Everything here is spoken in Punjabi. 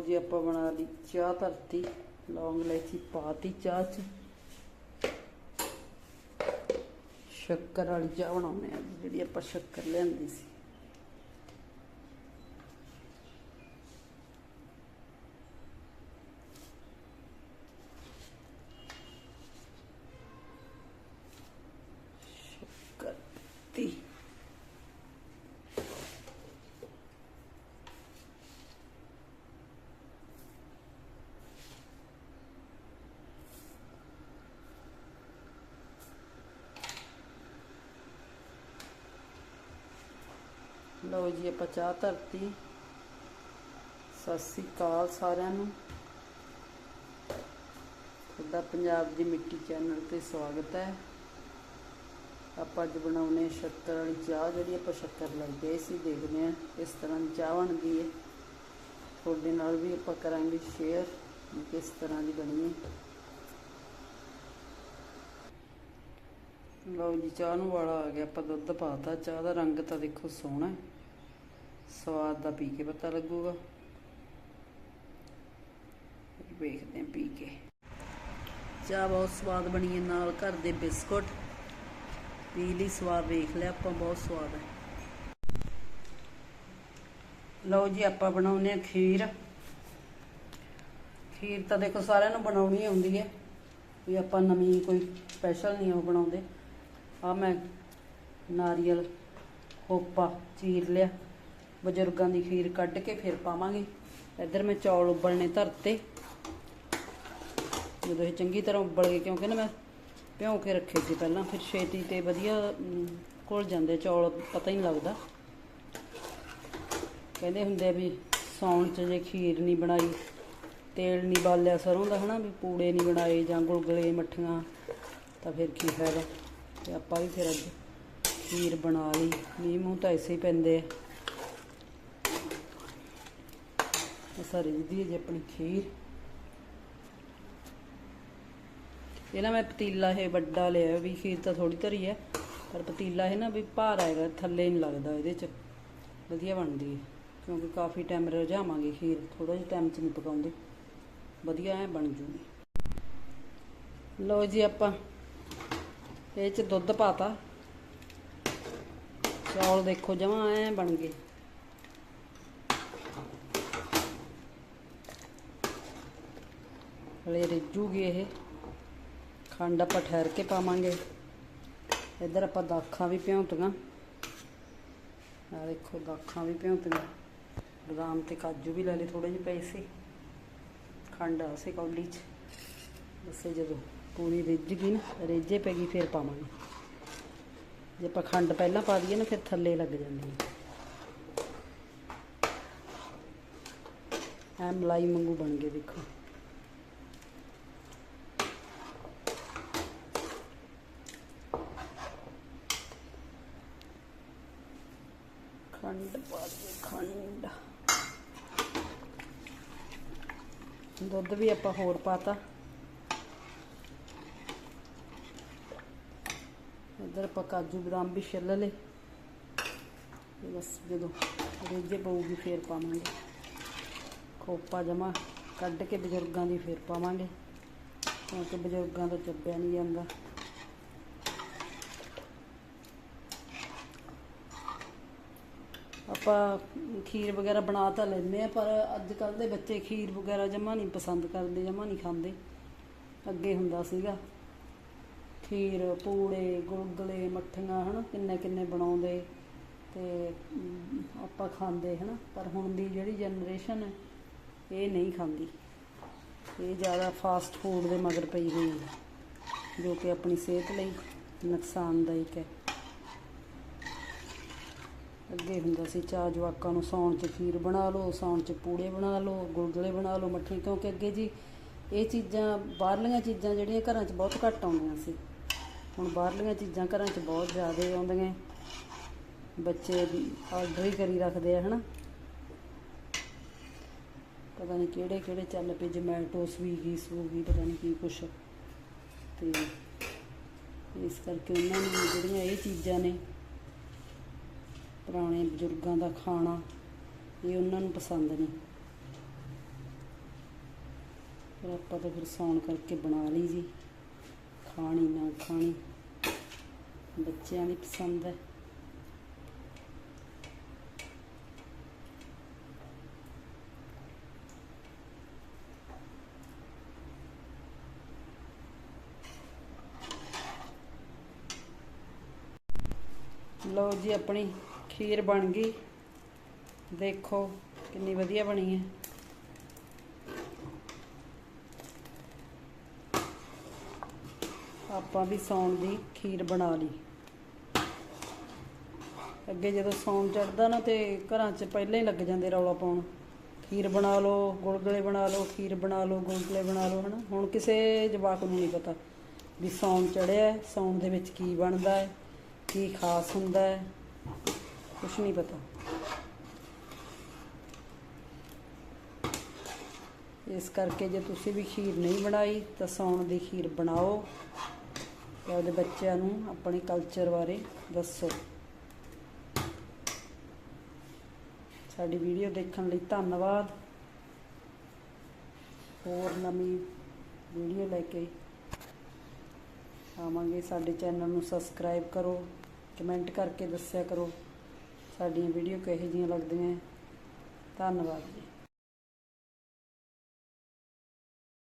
ਲਓ ਜੀ, ਆਪਾਂ ਬਣਾ ਲਈ ਚਾਹ ਧਰਤੀ, ਲੌਂਗ ਇਲਾਇਚੀ ਪਾਤੀ ਚਾਹ ਚ। ਸ਼ੱਕਰ ਵਾਲੀ ਚਾਹ ਬਣਾਉਂਦੇ ਆ ਜਿਹੜੀ ਆਪਾਂ ਸ਼ੱਕਰ ਲਿਆਂਦੀ ਸੀ ਸ਼ੱਕਰ ਤੀ ਲਓ ਜੀ, ਆਪਾਂ ਚਾਹ ਧਰਤੀ। ਸਤਿ ਸ੍ਰੀ ਅਕਾਲ ਸਾਰਿਆਂ ਨੂੰ। ਤੁਹਾਡਾ ਪੰਜਾਬ ਦੀ ਮਿੱਟੀ ਚੈਨਲ ਤੇ ਸਵਾਗਤ ਹੈ। ਆਪਾਂ ਅੱਜ ਬਣਾਉਨੇ ਸ਼ੱਕਰ ਵਾਲੀ ਚਾਹ, ਜਿਹੜੀ ਆਪਾਂ ਸ਼ੱਕਰ ਲੈ ਗਏ ਸੀ, ਦੇਖਦੇ ਹਾਂ ਇਸ ਤਰ੍ਹਾਂ ਦੀ ਚਾਹ ਬਣਦੀ ਹੈ। ਤੁਹਾਡੇ ਨਾਲ ਵੀ ਆਪਾਂ ਕਰਾਂਗੇ ਸ਼ੇਅਰ ਵੀ ਕਿਸ ਤਰ੍ਹਾਂ ਦੀ ਬਣੀ ਹੈ। ਲਓ ਜੀ, ਚਾਹ ਨੂੰ ਵਾਲਾ ਆ ਗਿਆ, ਆਪਾਂ ਦੁੱਧ ਪਾਤਾ। ਚਾਹ ਦਾ ਰੰਗ ਤਾਂ ਦੇਖੋ ਸੋਹਣਾ ਹੈ। ਸਵਾਦ ਦਾ ਪੀ ਕੇ ਪਤਾ ਲੱਗੂਗਾ। ਵੇਖਦੇ ਹਾਂ ਪੀ ਕੇ। ਚਾਹ ਬਹੁਤ ਸਵਾਦ ਬਣੀ ਹੈ ਨਾਲ ਘਰ ਦੇ ਬਿਸਕੁਟ। ਪੀ ਲਈ ਸਵਾਦ, ਵੇਖ ਲਿਆ ਆਪਾਂ, ਬਹੁਤ ਸਵਾਦ ਹੈ। ਲਓ ਜੀ, ਆਪਾਂ ਬਣਾਉਨੇ ਆ ਖੀਰ। ਖੀਰ ਤਾਂ ਦੇਖੋ ਸਾਰਿਆਂ ਨੂੰ ਬਣਾਉਣੀ ਆਉਂਦੀ ਹੈ। ਵੀ ਆਪਾਂ ਨਵੀਂ ਕੋਈ ਸਪੈਸ਼ਲ ਨਹੀਂ ਉਹ ਬਣਾਉਂਦੇ। ਆ ਮੈਂ ਨਾਰੀਅਲ, ਹੋਪਾ, ਚੀਰ ਲਿਆ। ਬਜ਼ੁਰਗਾਂ ਦੀ ਖੀਰ ਕੱਢ ਕੇ ਫਿਰ ਪਾਵਾਂਗੇ। ਇੱਧਰ ਮੈਂ ਚੌਲ ਉਬਲਣੇ ਧਰਤੇ। ਜਦੋਂ ਇਹ ਚੰਗੀ ਤਰ੍ਹਾਂ ਉਬਲ ਗਏ, ਕਿਉਂਕਿ ਨਾ ਮੈਂ ਭਿਉਂ ਕੇ ਰੱਖੇ ਸੀ ਪਹਿਲਾਂ, ਫਿਰ ਛੇਤੀ ਤੇ ਵਧੀਆ ਘੁਲ ਜਾਂਦੇ ਚੌਲ, ਪਤਾ ਹੀ ਨਹੀਂ ਲੱਗਦਾ। ਕਹਿੰਦੇ ਹੁੰਦੇ ਆ ਵੀ ਸੌਣ ਚ ਜੇ ਖੀਰ ਨਹੀਂ ਬਣਾਈ, ਤੇਲ ਨਹੀਂ ਬਾਲਿਆ ਸਰੋਂ ਦਾ, ਹਨਾ, ਵੀ ਪੂੜੇ ਨਹੀਂ ਬਣਾਏ ਜਾਂ ਗੁਲਗਲੇ, ਮੱਠੀਆਂ, ਤਾਂ ਫਿਰ ਕੀ ਫਾਇਦਾ। ਤੇ ਆਪਾਂ ਵੀ ਫਿਰ ਅੱਜ ਖੀਰ ਬਣਾ ਲਈ। ਮੀਂਹ ਮੂੰਹ ਤਾਂ ਐਸੇ ਹੀ ਪੈਂਦੇ ਆ। ਸਾਰੇ ਦੀ ਜੇ ਆਪਣੀ ਖੀਰ। ਇਹ ਨਾ ਮੈਂ ਪਤੀਲਾ ਇਹ ਵੱਡਾ ਲਿਆ ਵੀ ਖੀਰ ਤਾਂ ਥੋੜੀ ਧਰੀ ਹੈ, ਪਰ ਪਤੀਲਾ ਇਹ ਨਾ ਵੀ ਭਾਰ ਆਏਗਾ, ਥੱਲੇ ਨਹੀਂ ਲੱਗਦਾ ਇਹਦੇ ਚ। ਵਧੀਆ ਬਣਦੀ ਹੈ, ਕਿਉਂਕਿ ਕਾਫੀ ਟਾਈਮ ਰਝਾਵਾਂਗੇ ਖੀਰ ਥੋੜਾ ਜਿਹਾ ਟਾਈਮ ਚ ਨਹੀਂ ਪਕਾਉਂਦੇ। ਵਧੀਆ ਐ ਬਣ ਜੂਗੀ। ਲਓ ਜੀ ਆਪਾਂ, ਇਹ ਚ ਦੁੱਧ ਪਾਤਾ। ਚੌਲ ਦੇਖੋ ਜਮਾ ਐ ਬਣ ਗਏ। ਹਲੇ ਰਿੱਝੂਗੀ ਇਹ। ਖੰਡ ਆਪਾਂ ਠਹਿਰ ਕੇ ਪਾਵਾਂਗੇ। ਇੱਧਰ ਆਪਾਂ ਦਾਖਾਂ ਵੀ ਭਿਉਂਤੀਆਂ। ਆ ਦੇਖੋ, ਦਾਖਾਂ ਵੀ ਭਿਉਂਤੀਆਂ। ਬਦਾਮ ਤੇ ਕਾਜੂ ਵੀ ਲੈ ਲਏ ਥੋੜੇ ਜਿਹੇ ਪਏ ਸੀ। ਖੰਡ ਆ ਸੀ ਕੌਲੀ 'ਚ। ਦੱਸੇ ਜਦੋਂ ਪੂਰੀ ਰਿੱਝ ਗਈ ਨਾ ਰੇਜੇ ਪੈ ਗਈ, ਫਿਰ ਪਾਵਾਂਗੇ। ਜੇ ਆਪਾਂ ਖੰਡ ਪਹਿਲਾਂ ਪਾ ਦਈਏ ਨਾ, ਫਿਰ ਥੱਲੇ ਲੱਗ ਜਾਂਦੀ ਹੈ। ਐ ਮਲਾਈ ਵਾਂਗੂ ਬਣ ਗਏ ਦੇਖੋ। ਖੰਡ ਪਾ ਦੇ ਖੰਡ। ਦੁੱਧ ਵੀ ਆਪਾਂ ਹੋਰ ਪਾਤਾ। ਇੱਧਰ ਆਪਾਂ ਕਾਜੂ ਬਦਾਮ ਵੀ ਛਿੱਲ ਲਏ। ਬਸ ਜਦੋਂ ਰੇਜੇ ਪਊਗੀ ਫੇਰ ਪਾਵਾਂਗੇ। ਖੋਪਾ ਜਮਾ ਕੱਢ ਕੇ ਬਜ਼ੁਰਗਾਂ ਦੀ ਫੇਰ ਪਾਵਾਂਗੇ। ਕਿਉਂਕਿ ਬਜ਼ੁਰਗਾਂ ਤੋਂ ਚੱਬਿਆ ਨਹੀਂ ਜਾਂਦਾ। ਆਪਾਂ ਖੀਰ ਵਗੈਰਾ ਬਣਾ ਤਾਂ ਲੈਂਦੇ ਆ ਪਰ ਅੱਜ ਕੱਲ ਦੇ ਬੱਚੇ ਖੀਰ ਵਗੈਰਾ ਜਮਾ ਨਹੀਂ ਪਸੰਦ ਕਰਦੇ, ਜਮਾ ਨਹੀਂ ਖਾਂਦੇ। ਅੱਗੇ ਹੁੰਦਾ ਸੀਗਾ। ਖੀਰ, ਪੂੜੇ, ਗੁਲਗਲੇ, ਮੱਠੀਆਂ, ਹਨਾ, ਕਿੰਨੇ ਕਿੰਨੇ ਬਣਾਉਂਦੇ ਤੇ ਆਪਾਂ ਖਾਂਦੇ, ਹਨਾ। ਪਰ ਹੁਣ ਦੀ ਜਿਹੜੀ ਜਨਰੇਸ਼ਨ ਹੈ, ਇਹ ਨਹੀਂ ਖਾਂਦੀ। ਇਹ ਜ਼ਿਆਦਾ ਫਾਸਟ ਫੂਡ ਦੇ ਮਗਰ ਪਈ ਹੋਈ ਹੈ, ਜੋ ਕਿ ਆਪਣੀ ਸਿਹਤ ਲਈ ਨੁਕਸਾਨਦਾਇਕ ਹੈ। ਅੱਗੇ ਹੁੰਦਾ ਸੀ, ਚਾਹ ਜਵਾਕਾਂ ਨੂੰ ਸੌਣ 'ਚ ਖੀਰ ਬਣਾ ਲਓ, ਸੌਣ 'ਚ ਪੂੜੇ ਬਣਾ ਲਓ, ਗੁਲਗੁਲੇ ਬਣਾ ਲਓ ਮੱਠੀ ਕਿਉਂਕਿ ਅੱਗੇ ਜੀ ਇਹ ਚੀਜ਼ਾਂ, ਬਾਹਰਲੀਆਂ ਚੀਜ਼ਾਂ ਜਿਹੜੀਆਂ ਘਰਾਂ 'ਚ ਬਹੁਤ ਘੱਟ ਆਉਂਦੀਆਂ ਸੀ। ਹੁਣ ਬਾਹਰਲੀਆਂ ਚੀਜ਼ਾਂ ਘਰਾਂ 'ਚ ਬਹੁਤ ਜ਼ਿਆਦਾ ਆਉਂਦੀਆਂ। ਬੱਚੇ ਆਰਡਰ ਹੀ ਕਰੀ ਰੱਖਦੇ ਆ, ਹਨਾ? ਪਤਾ ਨਹੀਂ ਕਿਹੜੇ ਕਿਹੜੇ ਚੱਲ ਪਏ, ਜਮੈਟੋ, ਸਵੀਗੀ, ਸਵੂਗੀ, ਪਤਾ ਨਹੀਂ ਕੀ ਕੁਛ। ਤੇ ਇਸ ਕਰਕੇ ਉਹਨਾਂ ਨੂੰ ਜਿਹੜੀਆਂ ਇਹ ਚੀਜ਼ਾਂ ਨੇ ਪੁਰਾਣੇ ਬਜ਼ੁਰਗਾਂ ਦਾ ਖਾਣਾ, ਇਹ ਉਹਨਾਂ ਨੂੰ ਪਸੰਦ ਨਹੀਂ। ਫਿਰ ਆਪਾਂ ਤਾਂ ਫਿਰ ਸੌਣ ਕਰਕੇ ਬਣਾ ਲਈ ਜੀ। ਖਾਣੀ ਨਾ ਖਾਣੀ, ਬੱਚਿਆਂ ਦੀ ਪਸੰਦ ਹੈ। ਲਓ ਜੀ ਆਪਣੀ ਖੀਰ ਬਣ ਗਈ। ਦੇਖੋ ਕਿੰਨੀ ਵਧੀਆ ਬਣੀ ਹੈ। ਆਪਾਂ ਵੀ ਸੌਣ ਦੀ ਖੀਰ ਬਣਾ ਲਈ। ਅੱਗੇ ਜਦੋਂ ਸੌਣ ਚੜਦਾ ਨਾ ਤੇ ਘਰਾਂ 'ਚ ਪਹਿਲਾਂ ਹੀ ਲੱਗ ਜਾਂਦੇ ਰੌਲਾ ਪਾਉਣ। ਖੀਰ ਬਣਾ ਲਓ, ਗੁਲਗੁਲੇ ਬਣਾ ਲਓ, ਖੀਰ ਬਣਾ ਲਓ, ਗੁਲਗੁਲੇ ਬਣਾ ਲਓ, ਹਨਾ। ਹੁਣ ਕਿਸੇ ਜਵਾਕ ਨੂੰ ਨਹੀਂ ਪਤਾ ਵੀ ਸੌਣ ਚੜਿਆ ਸੌਣ ਦੇ ਵਿੱਚ ਕੀ ਬਣਦਾ ਹੈ, ਕੀ ਖਾਸ ਹੁੰਦਾ ਹੈ। ਕੁਛ ਨਹੀਂ ਪਤਾ। ਇਸ ਕਰਕੇ ਜੇ ਤੁਸੀਂ ਵੀ ਖੀਰ ਨਹੀਂ ਬਣਾਈ, ਤਾਂ ਸੌਣ ਦੀ ਖੀਰ ਬਣਾਓ। ਤੇ ਉਹਦੇ ਬੱਚਿਆਂ ਨੂੰ ਆਪਣੇ ਕਲਚਰ ਬਾਰੇ ਦੱਸੋ। ਸਾਡੀ ਵੀਡੀਓ ਦੇਖਣ ਲਈ ਧੰਨਵਾਦ। ਹੋਰ ਨਵੀਂ ਵੀਡੀਓ ਲੈ ਕੇ ਆਵਾਂਗੇ। ਸਾਡੇ ਚੈਨਲ ਨੂੰ ਸਬਸਕ੍ਰਾਈਬ ਕਰੋ ਕਮੈਂਟ ਕਰਕੇ ਦੱਸਿਆ ਕਰੋ। ਸਾਡੀਆਂ ਵੀਡੀਓ ਕਿਹੋ ਜਿਹੀਆਂ ਲੱਗਦੀਆਂ ਧੰਨਵਾਦ ਜੀ।